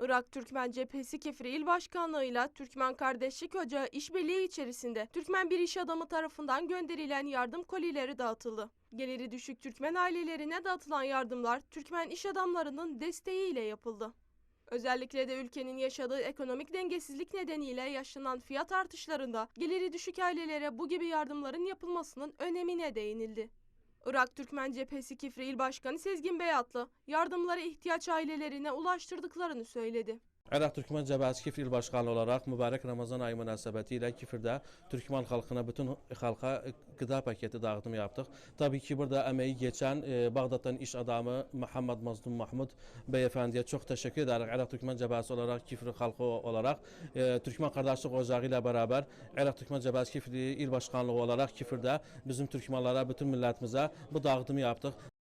Irak Türkmen Cephesi Kefri İl Başkanlığı'yla Türkmen Kardeşlik Ocağı işbirliği içerisinde Türkmen bir iş adamı tarafından gönderilen yardım kolileri dağıtıldı. Geliri düşük Türkmen ailelerine dağıtılan yardımlar Türkmen iş adamlarının desteğiyle yapıldı. Özellikle de ülkenin yaşadığı ekonomik dengesizlik nedeniyle yaşanan fiyat artışlarında geliri düşük ailelere bu gibi yardımların yapılmasının önemine değinildi. Irak Türkmen Cephesi Kifri İl Başkanı Sezgin Beyatlı, yardımları ihtiyaç ailelerine ulaştırdıklarını söyledi. Ərəb Türkmen Cəbhəsi Kifr il başqanlığı olaraq mübarək Ramazan ayı münasibəti ilə Kifrdə Türkmen xalqına bütün xalqa qida paketi dağıtımı yapdıq. Təbii ki, burada əməyi keçən e, Bağdaddan iş adamı Məhəmməd Mazlum Mahmud bəyəfəndiyə çox təşəkkür edərək Ərəb Türkmen Cəbhəsi olaraq Kifr xalqı olaraq e, Türkmen qardaşlıq ocağı ilə bərabər Ərəb Türkmen Cəbhəsi Kifr il başqanlığı olaraq Kifrdə bizim türkmenlərə, bütün millətimizə bu dağıtımı yapdıq.